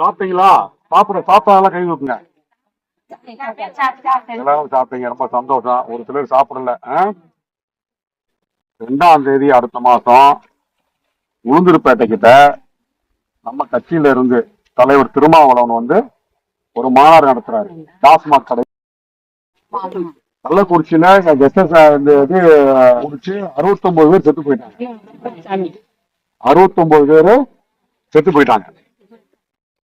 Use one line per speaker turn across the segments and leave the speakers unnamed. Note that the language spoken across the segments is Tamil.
சாப்பிட்டீங்களா? சாப்பிட சாப்பிட்டாலாம் கை வைப்புங்க. எல்லாரும் சாப்பிட்டீங்க ரொம்ப சந்தோஷம். ஒரு சிலர் சாப்பிடல ஆ? ரெண்டாம் தேதி அடுத்த மாசம் உளுந்தூர்பேட்டை கிட்ட நம்ம கட்சியில இருந்து தலைவர் திருமாவளவன் வந்து ஒரு மாநாடு நடத்துறாரு. டாஸ்மாக் கடை. கள்ளக்குறிச்சியில இந்த இது குடிச்சு அறுபத்தொன்பது பேர் செத்து போயிட்டாங்க. அறுபத்தொன்பது பேர் செத்து போயிட்டாங்க.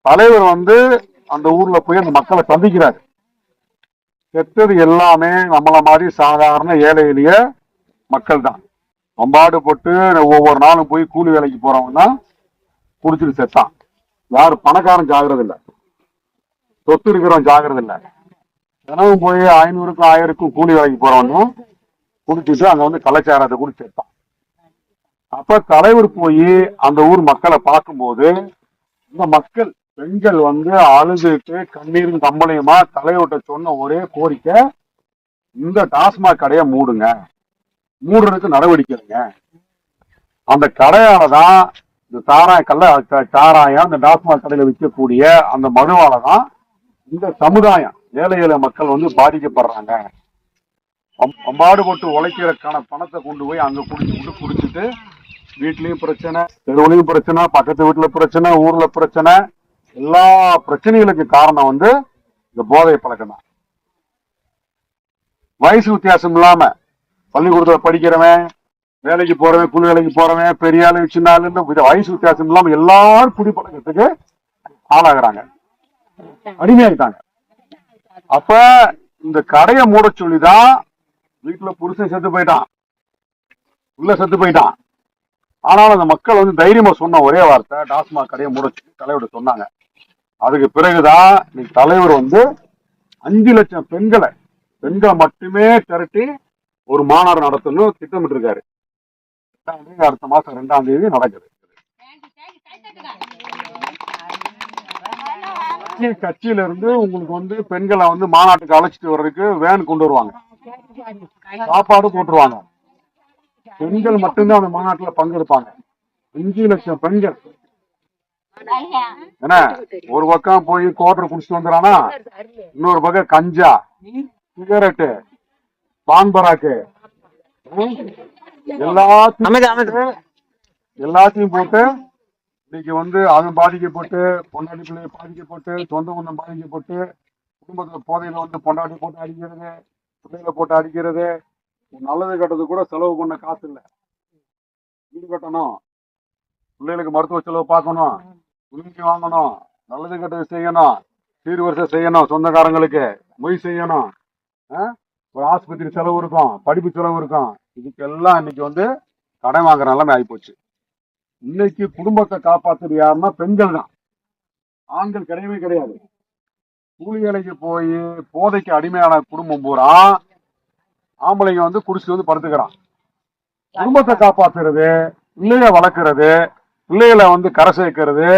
தலைவர் வந்து அந்த ஊர்ல போய் அந்த மக்களை சந்திக்கிறாரு. செத்தது எல்லாமே நம்மள மாதிரி சாதாரண ஏழை எளிய மக்கள் தான் அம்பாடு போட்டு ஒவ்வொரு நாளும் போய் கூலி வேலைக்கு போறவன் தான் குடிச்சிட்டு செத்தான். யாரும் பணக்காரன் ஜாகிரது இல்லை. சொத்து இருக்கிறவன் ஜாகிரது இல்லை. தினமும் போய் ஐநூறுக்கும் ஆயிரக்கும் கூலி வேலைக்கு போறவனும் குடிச்சிட்டு அங்க வந்து கலாச்சாரத்தை குடி செத்தான். அப்ப தலைவர் போய் அந்த ஊர் மக்களை பார்க்கும்போது இந்த மக்கள் பெண்கள் வந்து அழுதுட்டு கண்ணீரும் கம்பளையுமா தலையோட்ட சொன்ன ஒரே கோரிக்கை இந்த டாஸ்மாக் கடையை மூடுங்க. மூடுறதுக்கு நடவடிக்கை எடுங்க. அந்த கடையால தான் இந்த சாராய கள்ள சாராயம் இந்த டாஸ்மாக் கடையில விற்கக்கூடிய அந்த மனுவால தான் இந்த சமுதாயம் ஏழை ஏழை மக்கள் வந்து பாதிக்கப்படுறாங்க. அம்- அம்பாடுபட்டு உழைக்கிறதுக்கான பணத்தை கொண்டு போய் அங்க குடிச்சுட்டு குடிச்சிட்டு வீட்லயும் பிரச்சனை தெருவுலையும் பிரச்சனை பக்கத்து வீட்டுல பிரச்சனை ஊர்ல பிரச்சனை எல்லா பிரச்சனைகளுக்கு காரணம் வந்து இந்த போதை பழக்கம் தான். வயசு வித்தியாசம் இல்லாம பள்ளிக்கூடத்துல படிக்கிறவன் வேலைக்கு போறவன் குழு வேலைக்கு போறவன் பெரிய ஆளு சின்ன ஆளுன்னு வித- வயசு வித்தியாசம் இல்லாம எல்லாரும் குடி பழக்கத்துக்கு ஆளாகிறாங்க. அடிமையாயிட்டாங்க. அப்ப இந்த கடையை மூட சொல்லிதான் வீட்டுல புருஷன் செத்து போயிட்டான். உள்ள செத்து போயிட்டான். ஆனாலும் அந்த மக்கள் வந்து தைரியமா சொன்ன ஒரே வார்த்தை டாஸ்மாக் கடையை மூட சொல்லி தலைவர் சொன்னாங்க. அதுக்கு பிறகுதான் இன்னைக்கு தலைவர் வந்து அஞ்சு லட்சம் பெண்களை பெண்களை மட்டுமே திரட்டி ஒரு மாநாடு நடத்தணும் திட்டமிட்டு இருக்காரு அடுத்த மாசம் ரெண்டாம் தேதி நடக்குது. கட்சி- கட்சியில இருந்து உங்களுக்கு வந்து பெண்களை வந்து மாநாட்டுக்கு அழைச்சிட்டு வர்றதுக்கு வேன் கொண்டு வருவாங்க. சாப்பாடு போட்டுருவாங்க. பெண்கள் மட்டும்தான் அந்த மாநாட்டுல பங்கெடுப்பாங்க. அஞ்சு லட்சம் பெண்கள். என்ன? ஒரு பக்கம் போய் கோட்டரை குடிச்சிட்டு வந்துடானா இன்னொரு பக்கம் கஞ்சா சிகரெட்டு பான் பராக்கு ம், எல்லாத்தையும் எல்லாத்தையும் போட்டு இன்னைக்கு வந்து அவன் பாதிக்கப்பட்டு பொண்டாட்டி பிள்ளை பாதிக்கப்பட்டு சொந்த பந்தம் பாதிக்கப்பட்டு குடும்பத்துல போதையில வந்து பொண்டாட்டி போட்டு அடிக்கிறது பிள்ளைகளை போட்டு அடிக்கிறது ஒரு நல்லது கெட்டது கூட செலவு பண்ண காசு இல்லை. வீடு கட்டணும். பிள்ளைகளுக்கு மருத்துவ செலவு பார்க்கணும். உரிமைக்கு வாங்கணும் நல்லது கெட்டது செய்யணும் சீர்வரிசை செய்யணும் சொந்தக்காரங்களுக்கு மொய் செய்யணும். ஆ? ஒரு ஆஸ்பத்திரி செலவு இருக்கும் படிப்பு செலவு இருக்கும். இதுக்கெல்லாம் இன்னைக்கு வந்து கடன் வாங்குற நிலைமை ஆகிப்போச்சு இன்னைக்கு குடும்பத்தை காப்பாற்றுறது யாருன்னா பெண்கள் தான். ஆண்கள் கிடையவே கிடையாது. கூலி வேலைக்கு போய் போதைக்கு அடிமையான குடும்பம் பூரா ஆம்பளைங்க வந்து குடிச்சு வந்து படுத்துக்கிறான். குடும்பத்தை காப்பாத்துறது பிள்ளைய வளர்க்கறது பிள்ளைகளை வந்து கரை சேர்க்கறது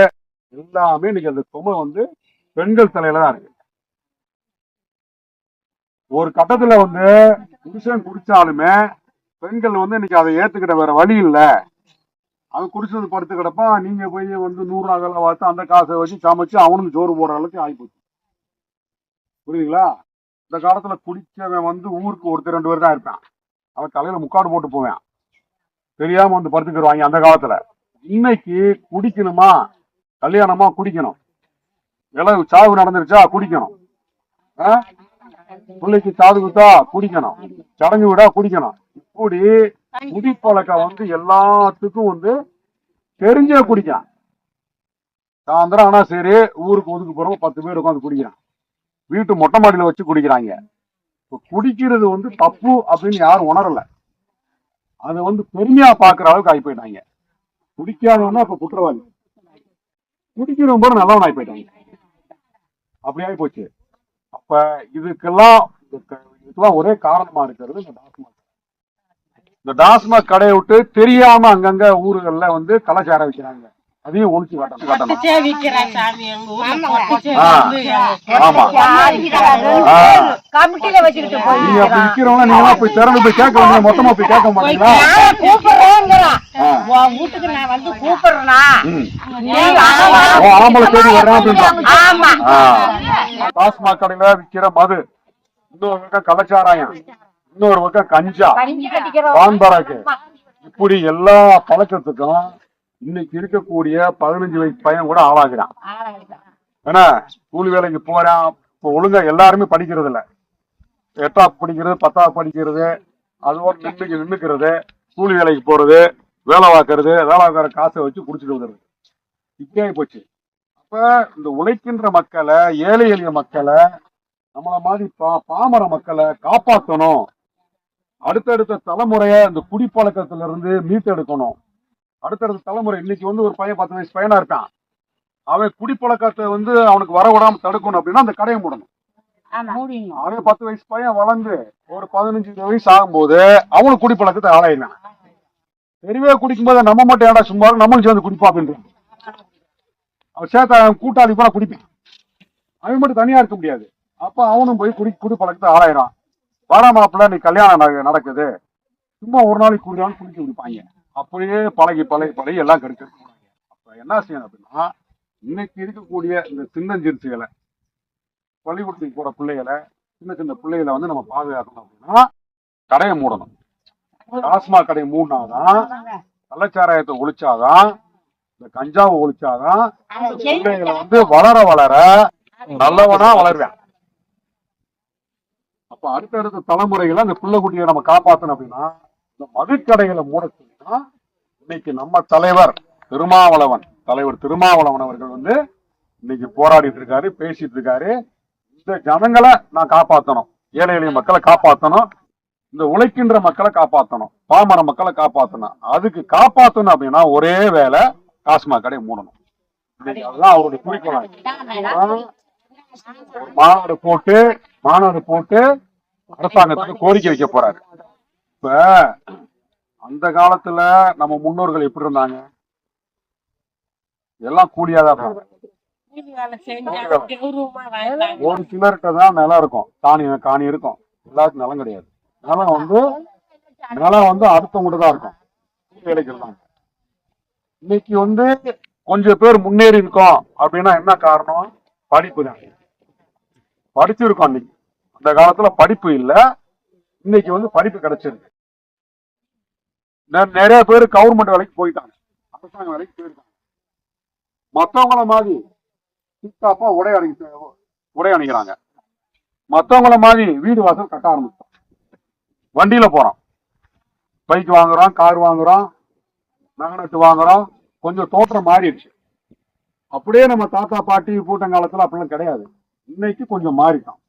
எல்லாமே இன்னைக்கு அந்த சுமை வந்து பெண்கள் தலையில தான் இருக்கு. ஒரு கட்டத்துல வந்து புருஷன் குடிச்சாலுமே பெண்கள் வந்து இன்னைக்கு அதை ஏத்துக்கிட்ட வேற வழி இல்லை. அது குடிச்சது படுத்து கிடப்பா நீங்க போய் வந்து நூறு அகல பார்த்து அந்த காசை வச்சு சமைச்சு அவனுக்கு சோறு போடுற அளவுக்கு ஆகிப்போச்சு புரியுதுங்களா? இந்த காலத்துல குடிச்சவன் வந்து ஊருக்கு ஒருத்தர் ரெண்டு பேர் தான் இருப்பான். அவன் தலையில முக்காடு போட்டு போவான். தெரியாம வந்து படுத்துக்கிடுவாங்க அந்த காலத்துல. இன்னைக்கு குடிக்கணுமா? கல்யாணமா குடிக்கணும். இளவு சாவு நடந்துருச்சா குடிக்கணும். பிள்ளைக்கு சாது குத்தா குடிக்கணும். சடங்கு விடா குடிக்கணும். இப்படி குடிப்பழக்கம் வந்து எல்லாத்துக்கும் வந்து தெரிஞ்சே குடிக்கான் சாயந்தரம் ஆனா சரி ஊருக்கு ஒதுக்கு போறோம் பத்து பேர் உட்காந்து குடிக்கிறான் வீட்டு மொட்டை மாடியில வச்சு குடிக்கிறாங்க. குடிக்கிறது வந்து தப்பு அப்படின்னு யாரும் உணரல. அதை வந்து பெருமையா பாக்குற அளவுக்கு ஆகி போயிட்டாங்க. குடிக்காதவனா இப்ப குற்றவாளி. குடிக்கிறவங்க கூட நல்லவன் ஆகி போயிட்டாங்க. அப்படி ஆகி போச்சு. அப்ப இதுக்கெல்லாம் இதுக்கெல்லாம் ஒரே காரணமா இருக்கிறது இந்த டாஸ்மாக் இந்த டாஸ்மாக் கடையை விட்டு தெரியாம அங்கங்க ஊர்கள்ல வந்து கலாச்சாரம் வைக்கிறாங்க. அதையும் ஒழிச்சு காட்டணும். ஆமா.
கமிட்டில வச்சுக்கிட்டு போய்
நீங்க அப்படி விக்கிறவங்க நீங்க போய் திறந்து போய் கேட்க வேண்டிய மொத்தமா போய் கேட்க மாட்டீங்களா?
கூப்பிடுறேங்கிறான். வீட்டுக்கு நான் வந்து
ஆம்பளை தேடி வர்றேன். டாஸ்மாக் கடையில விக்கிற மது. இன்னொரு பக்கம் கள்ளச்சாராயம். இன்னொரு பக்கம் கஞ்சா.
கஞ்சி கட்டிக்கிறோம்.
பான் பராக்கு. இப்படி எல்லா பழக்கத்துக்கும் இன்னைக்கு இருக்கக்கூடிய பதினஞ்சு வயசு பையன் கூட ஆளாகிறான். ஏன்னா கூலி வேலைக்கு போறான். இப்போ ஒழுங்கா எல்லாருமே படிக்கிறது இல்ல எட்டாவது படிக்கிறது பத்தாவது படிக்கிறது அதோட நின்று நின்றுக்கிறது கூலி வேலைக்கு போகிறது வேலை பார்க்கறது வேலை பார்க்குற காசை வச்சு குடிச்சிட்டு வந்துடுது இப்படியே போச்சு. அப்போ இந்த உழைக்கின்ற மக்களை ஏழை எளிய மக்களை நம்மளை மாதிரி பா பாமர மக்களை காப்பாற்றணும் அடுத்தடுத்த தலைமுறையை இந்த குடிப்பழக்கத்திலிருந்து மீட்டெடுக்கணும். அடுத்தடுத்த தலைமுறை இன்னைக்கு வந்து ஒரு பையன் பத்து வயசு பையனாக இருக்கான். அவன் குடிப்பழக்கத்தை வந்து அவனுக்கு வர விடாமல் தடுக்கணும் அப்படின்னா அந்த கடையை மூடணும். அவன் பத்து வயசு பையன் வளர்ந்து ஒரு பதினஞ்சு இருபது வயசு ஆகும்போது அவனுக்கு குடிப்பழக்கத்தை ஆளாயிடுறான் தெருவே குடிக்கும்போது நம்ம மட்டும் ஏடா சும்மா நம்மளும் சேர்ந்து குடிப்பா அப்படின்றான் அவன் சேர்த்த அவன் கூட்டாளி போனா குடிப்பான். அவன் மட்டும் தனியா இருக்க முடியாது. அப்ப அவனும் போய் குடி குடிப்பழக்கத்தை ஆளாயிரான் வர மாப்பிள்ள நீ கல்யாணம் நட- நடக்குது. சும்மா ஒரு நாளைக்கு குடியான்னு குடிக்க குடிப்பாங்க அப்படியே பழகி பழகி பழகி எல்லாம் கெடுக்க அப்ப என்ன செய்யணும் அப்படின்னா இன்னைக்கு இருக்கக்கூடிய இந்த சின்னஞ்சிறுசுகளை பள்ளிக்கூடத்துக்கு போற பிள்ளைகளை சின்ன சின்ன பிள்ளைகளை வந்து நம்ம பாதுகாக்கணும் அப்படின்னா கடையை மூடணும். டாஸ்மாக் கடையை மூடினாதான் கள்ளச்சாராயத்தை ஒழிச்சாதான் இந்த கஞ்சாவை ஒழிச்சாதான் பிள்ளைகளை வந்து வளர வளர நல்லவனா வளருவேன். அப்ப அடுத்தடுத்த தலைமுறைகளை அந்த பிள்ளை குட்டியை நம்ம காப்பாத்தணும் அப்படின்னா இந்த மதுக்கடைகளை மூட சொல்லினா இன்னைக்கு நம்ம தலைவர் திருமாவளவன் தலைவர் திருமாவளவன் அவர்கள் வந்து இன்னைக்கு போராடிட்டு இருக்காரு பேசிட்டு இருக்காரு. ஜனங்களை நான் காப்பாத்தணும். ஏழை எளிய மக்களை காப்பாத்தணும். இந்த உழைக்கின்ற மக்களை காப்பாத்தணும். பாமர மக்களை காப்பாத்தணும். அதுக்கு காப்பாத்தணும் அப்படின்னா ஒரே வேலை டாஸ்மாக் கடையை மூடணும். அதுதான் அவருடைய குறிக்கோளா. மாநாடு போட்டு மாநாடு போட்டு அரசாங்கத்துக்கு கோரிக்கை வைக்க போறாரு. இப்ப அந்த காலத்துல நம்ம முன்னோர்கள் எப்படி இருந்தாங்க? எல்லாம் கூலியாதான் ஒரு சிலர்கிட்ட தான் நிலம் இருக்கும். காணி காணி இருக்கும். எல்லாருக்கும் நிலம் கிடையாது. நிலம் வந்து நிலம் வந்து அடுத்தவங்ககிட்ட தான் இருக்கும். வேலைக்கு இன்னைக்கு வந்து கொஞ்சம் பேர் முன்னேறி இருக்கோம். அப்படின்னா என்ன காரணம்? படிப்பு தான். படிச்சிருக்கோம் அன்னைக்கு அந்த காலத்துல படிப்பு இல்ல. இன்னைக்கு வந்து படிப்பு கிடைச்சிருக்கு. நிறைய பேர் கவர்மெண்ட் வேலைக்கு போயிட்டாங்க. அரசாங்க வேலைக்கு போயிருக்காங்க. மத்தவங்கள மாதிரி சித்தாப்பா உடை அணி உடை அணிக்கிறாங்க மத்தவங்கள மாதிரி வீடு வாசல் கட்ட ஆரம்பிச்சோம் வண்டியில போறோம். பைக் வாங்குறோம் கார் வாங்குறோம் நகனட்டு வாங்குறோம். கொஞ்சம் தோற்றம் மாறிடுச்சு. அப்படியே நம்ம தாத்தா பாட்டி பூட்டங்காலத்துல அப்படிலாம் கிடையாது. இன்னைக்கு கொஞ்சம் மாறிட்டோம்.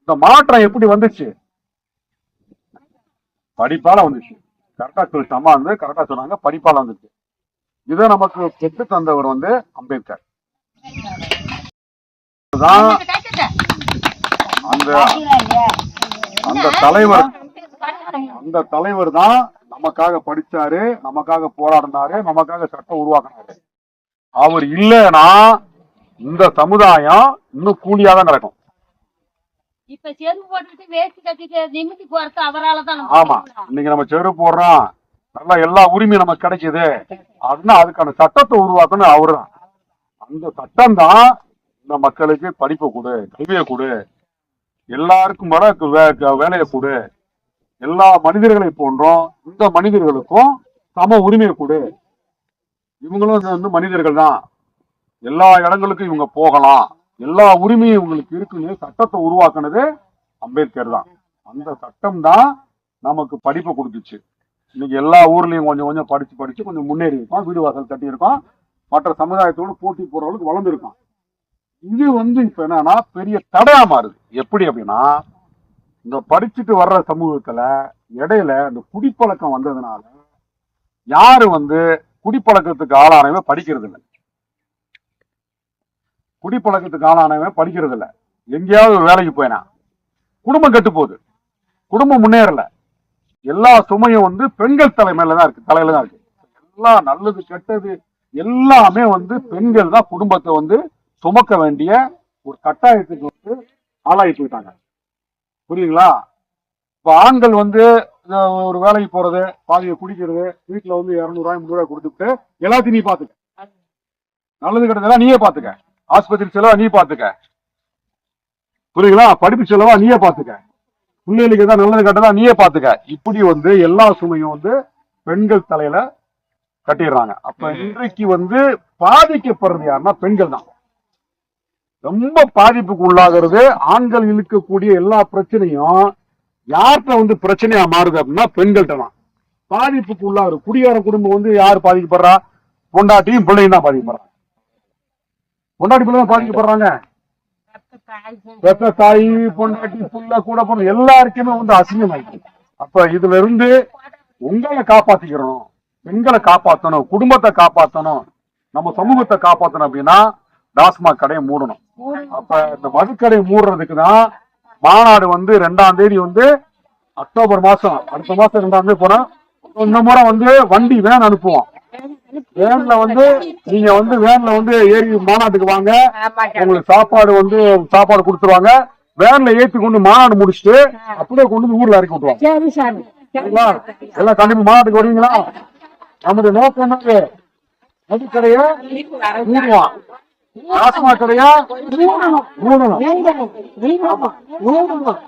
இந்த மாற்றம் எப்படி வந்துச்சு? படிப்பால வந்துச்சு. கரெக்டா சொல்லிச்சு அம்மா வந்து கரெக்டா சொன்னாங்க. படிப்பால வந்துச்சு. இதை நமக்கு பெற்று தந்தவர் வந்து அம்பேத்கர். தான் அந்த அந்த தலைவர் அந்த தலைவர் தான் நமக்காக படிச்சாரு நமக்காக போராடினாரு நமக்காக சட்டம் உருவாக்குனாரு. அவர் இல்லைன்னா இந்த சமுதாயம் இன்னும் கூலியா தான் நடக்கும்.
இப்ப செருப்பு போட்டுட்டு வேஷ்டி கட்டிட்டு நிமித்தி போறது அவரால தான்
ஆமா. இன்னைக்கு நம்ம செருப்பு போடுறோம். நல்லா எல்லா உரிமையும் நமக்கு கிடைக்குது அதுனா அதுக்கான சட்டத்தை உருவாக்கணும் அவருதான். அந்த சட்டம் தான் இந்த மக்களுக்கு படிப்பை கொடு கல்வியை கொடு எல்லாருக்கும் வர வே- வேலையை கொடு. எல்லா மனிதர்களை போன்றோம் இந்த மனிதர்களுக்கும் சம உரிமையை கொடு. இவங்களும் வந்து- வந்து மனிதர்கள் தான். எல்லா இடங்களுக்கும் இவங்க போகலாம். எல்லா உரிமையும் இவங்களுக்கு இருக்குன்னு சட்டத்தை உருவாக்குனது அம்பேத்கர் தான். அந்த சட்டம் தான் நமக்கு படிப்பை கொடுத்துச்சு. இன்னைக்கு எல்லா ஊர்லயும் கொஞ்சம் கொஞ்சம் படிச்சு படிச்சு கொஞ்சம் முன்னேறி இருக்கோம் வீடு வாசல் கட்டியிருக்கோம் மற்ற சமுதாயத்தோடு போட்டி போற அளவுக்கு வளர்ந்துருக்கோம் இது வந்து இப்ப என்னன்னா பெரிய தடையா மாறுது. எப்படி அப்படின்னா இந்த படிச்சுட்டு வர்ற சமூகத்துல இடையில இந்த குடிப்பழக்கம் வந்ததுனால யாரு வந்து குடிப்பழக்கத்துக்கு ஆளானவன் படிக்கிறது இல்லை. குடிப்பழக்கத்துக்கு ஆளானவன் படிக்கிறது இல்ல. எங்கேயாவது ஒரு வேலைக்கு போயினா. குடும்பம் கெட்டு போகுது. குடும்பம் முன்னேறல. எல்லா சுமையும் வந்து பெண்கள் தலைமையில தான் இருக்கு. தலையில தான் இருக்கு. எல்லாம் நல்லது கெட்டது எல்லாமே வந்து பெண்கள் தான் குடும்பத்தை வந்து சுமக்க வேண்டிய ஒரு கட்டாயத்துக்கு வந்து ஆளாகி போயிட்டாங்க. புரியுங்களா இப்ப ஆண்கள் வந்து ஒரு வேலைக்கு போறது பாதியை குடிக்கிறது வீட்டுல வந்து இருநூறுவாய் முந்நூறுவாய் கொடுத்துட்டு எல்லாத்தையும் நீ பாத்துக்க. நல்லது கெட்டதெல்லாம் நீயே பாத்துக்க. ஆஸ்பத்திரி செலவா நீ பாத்துக்க. புரியுங்களா படிப்பு செலவா நீயே பாத்துக்க. பிள்ளைகளுக்கு ஏதாவது நல்லது கெட்டதா நீயே பாத்துக்க. இப்படி வந்து எல்லா சுமையும் வந்து பெண்கள் தலையில கட்டிடுறாங்க. அப்ப இன்றைக்கு வந்து பாதிக்கப்படுறது யாருன்னா பெண்கள் தான். ரொம்ப பாதிப்புக்கு உள்ளாகிறது. ஆண்கள் இழுக்கக்கூடிய எல்லா பிரச்சனையும் யார்கிட்ட வந்து பிரச்சனையா மாறுது அப்படின்னா பெண்கள்கிட்ட தான். பாதிப்புக்கு உள்ளாகிற குடியார குடும்பம் வந்து யார் பாதிக்கப்படுறா? பொண்டாட்டியும் பிள்ளையும் தான் பாதிக்கப்படுறாங்க. பொண்டாட்டி பிள்ளை தான் பாதிக்கப்படுறாங்க. பெத்த தாய் பொண்டாட்டி புள்ள கூட பிறந்த எல்லாருக்குமே வந்து அசிங்கமாயிடுச்சு அப்ப இதுல இருந்து உங்களை காப்பாத்திக்கிறோம். பெண்களை காப்பாத்தணும். குடும்பத்தை காப்பாத்தணும். நம்ம சமூகத்தை காப்பாத்தணும் அப்படின்னா டாஸ்மாக் கடையை மூடணும். அப்ப இந்த மதுக்கடை மூடுறதுக்கு தான் மாநாடு வந்து ரெண்டாம் தேதி வந்து அக்டோபர் மாசம் அடுத்த மாசம் ரெண்டாம் தேதி போனா இந்த முறை வந்து வண்டி வேன் அனுப்புவோம். வேன்ல வந்து நீங்க வந்து வேன்ல வந்து ஏறி மாநாட்டுக்கு வாங்க. உங்களுக்கு சாப்பாடு வந்து சாப்பாடு கொடுத்துருவாங்க. வேன்ல ஏத்தி கொண்டு மாநாடு முடிச்சுட்டு அப்படியே கொண்டு வந்து ஊர்ல இறக்கி விட்டுருவாங்க? எல்லாம் கண்டிப்பா மாநாட்டுக்கு வருவீங்களா? நமது நோக்கம் என்னது? மதுக்கடைய மூடுவான் டாஸ்மாக் கடையா மூடணும்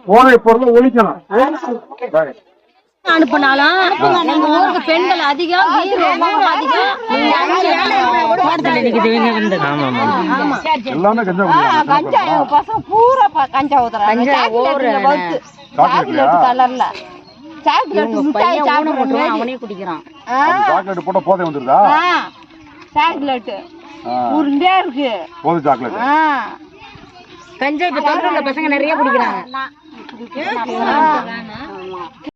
போதை பொருளை ஒழிக்கணும் சரி.
அனுப்பினாலும் எங்க ஊருக்கு பெண்கள் அதிகம்
எல்லாமே கஞ்சா குடிக்கிறாங்க.
பசங்க பூரா கஞ்சா ஊத்துறாங்க.
கஞ்சா
கலர்ல. சாக்லேட்
போட்டா போதை வந்துருதா?
சாக்லேட் உருண்டே இருக்கு
போதை சாக்லேட்
ஆ.
கஞ்சா இப்ப தொண்டர்ல பசங்க நிறைய குடிக்கிறாங்க.